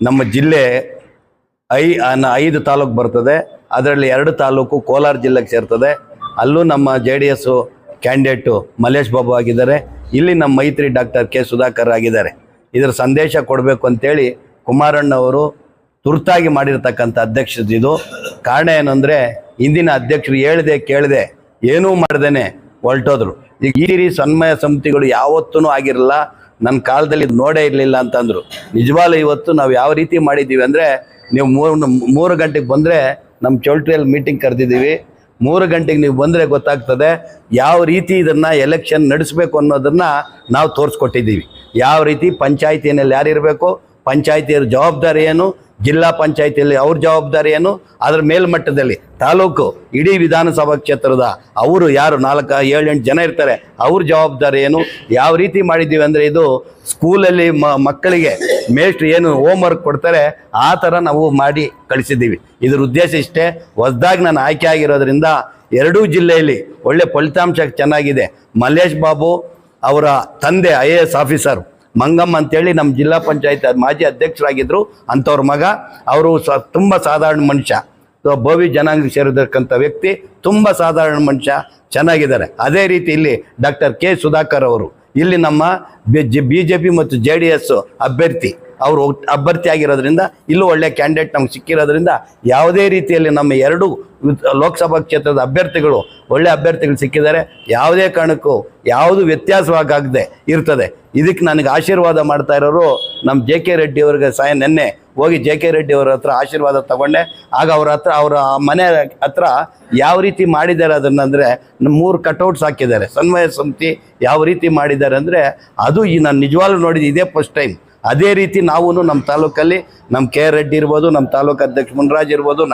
ನಮ್ಮ ಜಿಲ್ಲೆ ಐ, ಅನ್ನ- ಐದು ತಾಲೂಕು ಬರ್ತದೆ. ಅದರಲ್ಲಿ ಎರಡು ತಾಲೂಕು ಕೋಲಾರ ಜಿಲ್ಲೆಗೆ ಸೇರ್ತದೆ. ಅಲ್ಲೂ ನಮ್ಮ J D S candidate Mallesh Babu ಆಗಿದ್ದಾರೆ. ಇಲ್ಲಿ ನಮ್ಮ ಮೈತ್ರಿ ಡಾಕ್ಟರ್ ಕೆ ಸುಧಾಕರ್ ಆಗಿದ್ದಾರೆ. ಇದರ ಸಂದೇಶ ಕೊಡಬೇಕು ಅಂತೇಳಿ ಕುಮಾರಣ್ಣವರು ತುರ್ತಾಗಿ ಮಾಡಿರ್ತಕ್ಕಂಥ ಅಧ್ಯಕ್ಷ ಇದು. ಕಾರಣ ಏನಂದರೆ ಇಂದಿನ ಅಧ್ಯಕ್ಷರು ಹೇಳ್ದೆ ಕೇಳದೆ ಏನೂ ಮಾಡ್ದೇನೆ ಹೊರಟೋದ್ರು ಈಗ ಈ ರೀತಿ ಸನ್ಮಯ ಸಮಿತಿಗಳು ಯಾವತ್ತೂ ಆಗಿರಲ್ಲ. ನನ್ನ ಕಾಲದಲ್ಲಿ ನೋಡೇ ಇರಲಿಲ್ಲ ಅಂತಂದರು. ನಿಜವಾಗ್ಲೂ ಇವತ್ತು ನಾವು ಯಾವ ರೀತಿ ಮಾಡಿದ್ದೀವಿ ಅಂದರೆ ನೀವು ಮೂರು ಮೂರು ಗಂಟೆಗೆ ಬಂದರೆ ನಮ್ಮ ಚೌಲ್ಟ್ರಿಯಲ್ಲಿ ಮೀಟಿಂಗ್ ಕರೆದಿದ್ದೀವಿ. ಮೂರು ಗಂಟೆಗೆ ನೀವು ಬಂದರೆ ಗೊತ್ತಾಗ್ತದೆ ಯಾವ ರೀತಿ ಇದನ್ನು ಎಲೆಕ್ಷನ್ ನಡೆಸಬೇಕು ಅನ್ನೋದನ್ನು ನಾವು ತೋರಿಸ್ಕೊಟ್ಟಿದ್ದೀವಿ. ಯಾವ ರೀತಿ ಪಂಚಾಯಿತಿಯಲ್ಲಿ ಯಾರಿರಬೇಕು ಪಂಚಾಯಿತಿಯರ ಜವಾಬ್ದಾರಿ ಏನು ಜಿಲ್ಲಾ ಪಂಚಾಯಿತಿಯಲ್ಲಿ ಅವ್ರ ಜವಾಬ್ದಾರಿ ಏನು ಅದರ ಮೇಲ್ಮಟ್ಟದಲ್ಲಿ ತಾಲೂಕು ಇಡೀ ವಿಧಾನಸಭಾ ಕ್ಷೇತ್ರದ ಅವರು ಯಾರು ನಾಲ್ಕು, ಏಳು, ಎಂಟು ಜನ ಇರ್ತಾರೆ, ಅವ್ರ ಜವಾಬ್ದಾರಿ ಏನು ಯಾವ ರೀತಿ ಮಾಡಿದ್ದೀವಿ ಅಂದರೆ ಇದು ಸ್ಕೂಲಲ್ಲಿ ಮ, ಮಕ್ಕಳಿಗೆ ಮೇಷ್ಟ್ರು ಏನು ಹೋಮ್ ವರ್ಕ್ ಕೊಡ್ತಾರೆ, ಆ ಥರ ನಾವು ಮಾಡಿ ಕಳಿಸಿದ್ದೀವಿ. ಇದ್ರ ಉದ್ದೇಶ ಇಷ್ಟೇ, ಹೊಸ್ದಾಗಿ ನಾನು ಆಯ್ಕೆ ಆಗಿರೋದ್ರಿಂದ ಎರಡೂ ಜಿಲ್ಲೆಯಲ್ಲಿ ಒಳ್ಳೆ ಫಲಿತಾಂಶ ಚೆನ್ನಾಗಿದೆ. ಮಲ್ಲೇಶ್ ಬಾಬು ಅವರ ತಂದೆ I A S officer Mangamma ಅಂತೇಳಿ ನಮ್ಮ ಜಿಲ್ಲಾ ಪಂಚಾಯತ್ ಮಾಜಿ ಅಧ್ಯಕ್ಷರಾಗಿದ್ದರು ಅಂಥವ್ರ ಮಗ. ಅವರು ಸ, ತುಂಬ ಸಾಧಾರಣ ಮನುಷ್ಯ. ಭೋವಿ ಜನಾಂಗ ಸೇರಿದಕ್ಕಂಥ ವ್ಯಕ್ತಿ, ತುಂಬ ಸಾಧಾರಣ ಮನುಷ್ಯ, ಚೆನ್ನಾಗಿದ್ದಾರೆ. ಅದೇ ರೀತಿ ಇಲ್ಲಿ ಡಾಕ್ಟರ್ ಕೆ ಸುಧಾಕರ್ ಅವರು. ಇಲ್ಲಿ ನಮ್ಮ ಬಿ ಜೆ ಪಿ ಮತ್ತು ಜೆ ಡಿ ಎಸ್ ಅಭ್ಯರ್ಥಿ. ಅವರು ಅಭ್ಯರ್ಥಿ ಆಗಿರೋದ್ರಿಂದ ಇಲ್ಲೂ ಒಳ್ಳೆಯ ಕ್ಯಾಂಡಿಡೇಟ್ ನಮ್ಗೆ ಸಿಕ್ಕಿರೋದ್ರಿಂದ ಯಾವುದೇ ರೀತಿಯಲ್ಲಿ ನಮ್ಮ ಎರಡು ಲೋಕಸಭಾ ಕ್ಷೇತ್ರದ ಅಭ್ಯರ್ಥಿಗಳು ಒಳ್ಳೆ ಅಭ್ಯರ್ಥಿಗಳು ಸಿಕ್ಕಿದ್ದಾರೆ. ಯಾವುದೇ ಕಾರಣಕ್ಕೂ ಯಾವುದು ವ್ಯತ್ಯಾಸವಾಗದೆ ಇರ್ತದೆ. ಇದಕ್ಕೆ ನನಗೆ ಆಶೀರ್ವಾದ ಮಾಡ್ತಾ ಇರೋರು ನಮ್ಮ ಜೆ ಕೆ ರೆಡ್ಡಿ ಅವ್ರಿಗೆ ಸಹ ನೆನ್ನೆ ಹೋಗಿ ಜೆ ಕೆ ರೆಡ್ಡಿ ಅವ್ರ ಹತ್ರ ಆಶೀರ್ವಾದ ತಗೊಂಡೆ. ಆಗ ಅವ್ರ ಹತ್ರ ಅವರ ಮನೆ ಹತ್ರ ಯಾವ ರೀತಿ ಮಾಡಿದ್ದಾರೆ ಅದನ್ನಂದರೆ ಮೂರು ಕಟೌಟ್ಸ್ ಹಾಕಿದ್ದಾರೆ. ಸನ್ಮಯ ಸಮಿತಿ ಯಾವ ರೀತಿ ಮಾಡಿದ್ದಾರೆ ಅಂದರೆ ಅದು ಈ ನಾನು ನಿಜವಾಗ್ಲೂ ನೋಡಿದ್ದು ಇದೇ ಫಸ್ಟ್ ಟೈಮ್ ಅದೇ ರೀತಿ ನಾವು ನಮ್ಮ ತಾಲೂಕಲ್ಲಿ ನಮ್ಮ ಕೆ ರೆಡ್ಡಿ ಇರ್ಬೋದು ನಮ್ಮ ತಾಲೂಕು ಅಧ್ಯಕ್ಷ ಮುನ್ರಾಜ್ ಇರ್ಬೋದು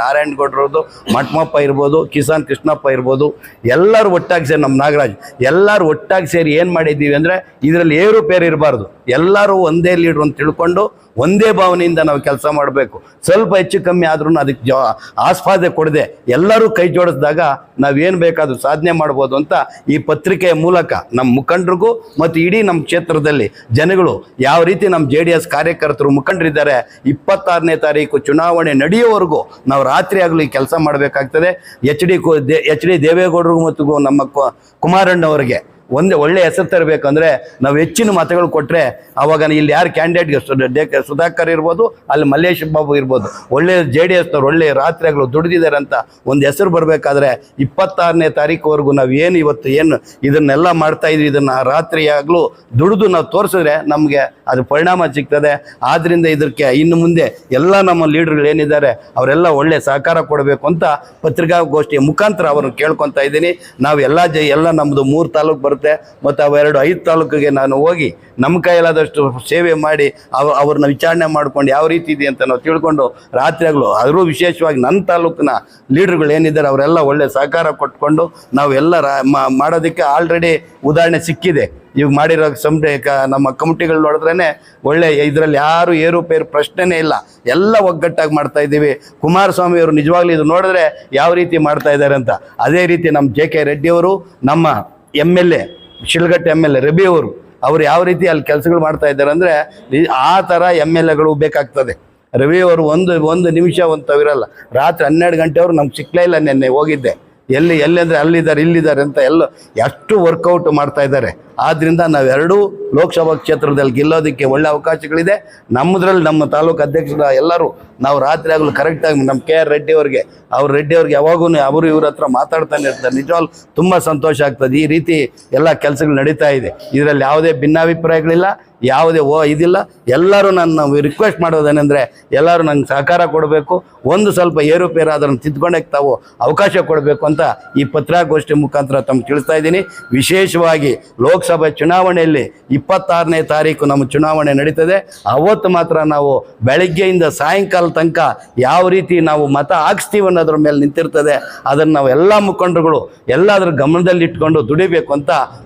ಇರ್ಬೋದು ಮಟ್ಮಪ್ಪ ಇರ್ಬೋದು, ಕಿಸಾನ್ ಕೃಷ್ಣಪ್ಪ ಇರ್ಬೋದು, ಎಲ್ಲರೂ ಒಟ್ಟಾಗಿ ಸೇರಿ ನಮ್ಮ ನಾಗರಾಜ್, ಎಲ್ಲರೂ ಒಟ್ಟಾಗಿ ಸೇರಿ ಏನು ಮಾಡಿದ್ದೀವಿ ಅಂದರೆ ಇದರಲ್ಲಿ ಏರುಪೇರು ಇರಬಾರ್ದು. ಎಲ್ಲರೂ ಒಂದೇ ಲೀಡ್ರು ಅಂತ ತಿಳ್ಕೊಂಡು ಒಂದೇ ಭಾವನೆಯಿಂದ ನಾವು ಕೆಲಸ ಮಾಡಬೇಕು. ಸ್ವಲ್ಪ ಹೆಚ್ಚು ಕಮ್ಮಿ ಆದ್ರೂ ಅದಕ್ಕೆ ಜ ಆಸ್ಪಾದೆ ಕೊಡದೆ. ಎಲ್ಲರೂ ಕೈ ಜೋಡಿಸಿದಾಗ ನಾವೇನು ಬೇಕಾದರೂ ಸಾಧನೆ ಮಾಡ್ಬೋದು ಅಂತ ಈ ಪತ್ರಿಕೆಯ ಮೂಲಕ ನಮ್ಮ ಮುಖಂಡರಿಗೂ ಮತ್ತು ಇಡೀ ನಮ್ಮ ಕ್ಷೇತ್ರದಲ್ಲಿ ಜನಗಳು ಯಾವ ರೀತಿ ನಮ್ಮ ಜೆ ಡಿ ಎಸ್ ಕಾರ್ಯಕರ್ತರು ಮುಖಂಡರಿದ್ದಾರೆ ಇಪ್ಪತ್ತಾರನೇ ತಾರೀಕು ಚುನಾವಣೆ ನಡೆಯುವವರೆಗೂ ನಾವು ರಾತ್ರಿ ಆಗಲಿ ಕೆಲಸ ಮಾಡಬೇಕಾಗ್ತದೆ. ಎಚ್ ಡಿ ಎಚ್ ಡಿ ದೇವೇಗೌಡರಿಗೂ ಮತ್ತು ನಮ್ಮ ಕುಮಾರಣ್ಣವರಿಗೆ ಒಂದೇ ಒಳ್ಳೆ ಹೆಸರು ತರಬೇಕಂದ್ರೆ ನಾವು ಹೆಚ್ಚಿನ ಮತಗಳು ಕೊಟ್ಟರೆ ಅವಾಗ ಇಲ್ಲಿ ಯಾರು ಕ್ಯಾಂಡಿಡೇಟ್ಗೆ ಸುಧಾಕರ್ ಇರ್ಬೋದು, ಅಲ್ಲಿ ಮಲ್ಲೇಶ್ ಬಾಬು ಇರ್ಬೋದು. ಒಳ್ಳೆ ಜೆ ಡಿ ಎಸ್ನವ್ರು ಒಳ್ಳೆ ರಾತ್ರಿಗಳು ದುಡಿದಿದ್ದಾರೆ ಅಂತ ಒಂದು ಹೆಸರು ಬರಬೇಕಾದ್ರೆ ಇಪ್ಪತ್ತಾರನೇ ತಾರೀಕುವರೆಗೂ ನಾವು ಏನು ಇವತ್ತು ಏನು ಇದನ್ನೆಲ್ಲ ಮಾಡ್ತಾ ಇದ್ವಿ, ಇದನ್ನು ರಾತ್ರಿಯಾಗಲೂ ದುಡಿದು ನಾವು ತೋರಿಸಿದ್ರೆ ನಮಗೆ ಅದು ಪರಿಣಾಮ ಸಿಗ್ತದೆ. ಆದ್ದರಿಂದ ಇದಕ್ಕೆ ಇನ್ನು ಮುಂದೆ ಎಲ್ಲ ನಮ್ಮ ಲೀಡರ್ಗಳು ಏನಿದ್ದಾರೆ, ಅವರೆಲ್ಲ ಒಳ್ಳೆ ಸಹಕಾರ ಕೊಡಬೇಕು ಅಂತ ಪತ್ರಿಕಾಗೋಷ್ಠಿಯ ಮುಖಾಂತರ ಅವರನ್ನು ಕೇಳ್ಕೊತಾ ಇದ್ದೀನಿ. ನಾವು ಎಲ್ಲ ಜ ಎಲ್ಲ ನಮ್ಮದು ಮೂರು ತಾಲೂಕು ಬರುತ್ತೆ. ಮತ್ತು ಅವೆರಡು ಐದು ತಾಲೂಕಿಗೆ ನಾನು ಹೋಗಿ ನಮ್ಮ ಕೈಲಾದಷ್ಟು ಸೇವೆ ಮಾಡಿ ಅವ ಅವ್ರನ್ನ ವಿಚಾರಣೆ ಮಾಡ್ಕೊಂಡು ಯಾವ ರೀತಿ ಇದೆ ಅಂತ ನಾವು ತಿಳ್ಕೊಂಡು ರಾತ್ರಿಯಾಗಲೂ ಅದರೂ ವಿಶೇಷವಾಗಿ ನನ್ನ ತಾಲೂಕಿನ ಲೀಡರ್ಗಳು ಏನಿದ್ದಾರೆ ಅವರೆಲ್ಲ ಒಳ್ಳೆ ಸಹಕಾರ ಕೊಟ್ಕೊಂಡು ನಾವೆಲ್ಲ ಮಾಡೋದಕ್ಕೆ ಆಲ್ರೆಡಿ ಉದಾಹರಣೆ ಸಿಕ್ಕಿದೆ. ಇವಾಗ ಮಾಡಿರೋ ಸಂಸ್ಥೆ ನಮ್ಮ ಕಮಿಟಿಗಳು ನೋಡಿದ್ರೇ ಒಳ್ಳೆ ಇದರಲ್ಲಿ ಯಾರು ಏರುಪೇರು ಪ್ರಶ್ನೆನೇ ಇಲ್ಲ. ಎಲ್ಲ ಒಗ್ಗಟ್ಟಾಗಿ ಮಾಡ್ತಾ ಇದ್ದೀವಿ. ಕುಮಾರಸ್ವಾಮಿ ಅವರು ನಿಜವಾಗ್ಲೂ ಇದು ನೋಡಿದ್ರೆ ಯಾವ ರೀತಿ ಮಾಡ್ತಾ ಇದ್ದಾರೆ ಅಂತ. ಅದೇ ರೀತಿ ನಮ್ಮ ಜೆ ಕೆ ರೆಡ್ಡಿಯವರು ನಮ್ಮ M L A Shidlaghatta M L A rabi ಅವರು, ಅವ್ರು ಯಾವ ರೀತಿ ಅಲ್ಲಿ ಕೆಲಸಗಳು ಮಾಡ್ತಾ ಇದ್ದಾರೆ ಅಂದರೆ ಆ ಥರ ಎಂ ಎಲ್ ಎಗಳು ಬೇಕಾಗ್ತದೆ. ರವಿ ಅವರು ಒಂದು ಒಂದು ನಿಮಿಷ ಒಂದು ತವಿರಲ್ಲ, ರಾತ್ರಿ ಹನ್ನೆರಡು ಗಂಟೆಯವರು ನಮ್ಗೆ ಸಿಕ್ಕಲೇ ಇಲ್ಲ ನಿನ್ನೆ ಹೋಗಿದ್ದೆ. ಎಲ್ಲಿ ಎಲ್ಲಿ ಅಂದರೆ ಅಲ್ಲಿದ್ದಾರೆ, ಇಲ್ಲಿದ್ದಾರೆ ಅಂತ ಎಲ್ಲ, ಎಷ್ಟು ವರ್ಕೌಟ್ ಮಾಡ್ತಾ ಇದ್ದಾರೆ. ಆದ್ದರಿಂದ ನಾವೆರಡೂ ಲೋಕಸಭಾ ಕ್ಷೇತ್ರದಲ್ಲಿ ಗೆಲ್ಲೋದಕ್ಕೆ ಒಳ್ಳೆ ಅವಕಾಶಗಳಿದೆ. ನಮ್ಮದ್ರಲ್ಲಿ ನಮ್ಮ ತಾಲೂಕು ಅಧ್ಯಕ್ಷರ ಎಲ್ಲರೂ ನಾವು ರಾತ್ರಿ ಆಗಲು ಕರೆಕ್ಟಾಗಿ ನಮ್ಮ ಕೆ ಆರ್ ರೆಡ್ಡಿ ಅವ್ರಿಗೆ, ಅವ್ರ ರೆಡ್ಡಿ ಅವ್ರಿಗೆ ಯಾವಾಗೂ ಅವರು ಇವ್ರ ಹತ್ರ ಮಾತಾಡ್ತಾನೆ ಇರ್ತಾರೆ. ನಿಜವಾಗ್ಲು ತುಂಬ ಸಂತೋಷ ಆಗ್ತದೆ. ಈ ರೀತಿ ಎಲ್ಲ ಕೆಲಸಗಳು ನಡೀತಾ ಇದೆ. ಇದರಲ್ಲಿ ಯಾವುದೇ ಭಿನ್ನಾಭಿಪ್ರಾಯಗಳಿಲ್ಲ, ಯಾವುದೇ ಓ ಇದಿಲ್ಲ. ಎಲ್ಲರೂ ನನ್ನ ರಿಕ್ವೆಸ್ಟ್ ಮಾಡೋದೇನೆಂದರೆ ಎಲ್ಲರೂ ನಂಗೆ ಸಹಕಾರ ಕೊಡಬೇಕು. ಒಂದು ಸ್ವಲ್ಪ ಏರುಪೇರು ಅದನ್ನು ತಿದ್ಕೊಂಡಕ್ಕೆ ತಾವು ಅವಕಾಶ ಕೊಡಬೇಕು ಅಂತ ಈ ಪತ್ರಿಕಾಗೋಷ್ಠಿ ಮುಖಾಂತರ ತಮ್ಗೆ ತಿಳಿಸ್ತಾ ಇದ್ದೀನಿ. ವಿಶೇಷವಾಗಿ ಲೋಕಸಭೆ ಚುನಾವಣೆಯಲ್ಲಿ ಇಪ್ಪತ್ತಾರನೇ ತಾರೀಕು ನಮ್ಮ ಚುನಾವಣೆ ನಡೀತದೆ. ಅವತ್ತು ಮಾತ್ರ ನಾವು ಬೆಳಗ್ಗೆಯಿಂದ ಸಾಯಂಕಾಲ ತನಕ ಯಾವ ರೀತಿ ನಾವು ಮತ ಹಾಕ್ಸ್ತೀವಿ ಅನ್ನೋದ್ರ ಮೇಲೆ ನಿಂತಿರ್ತದೆ. ಅದನ್ನು ನಾವು ಎಲ್ಲ ಮುಖಂಡರುಗಳು ಎಲ್ಲಾದ್ರ ಗಮನದಲ್ಲಿಟ್ಕೊಂಡು ದುಡಿಬೇಕು ಅಂತ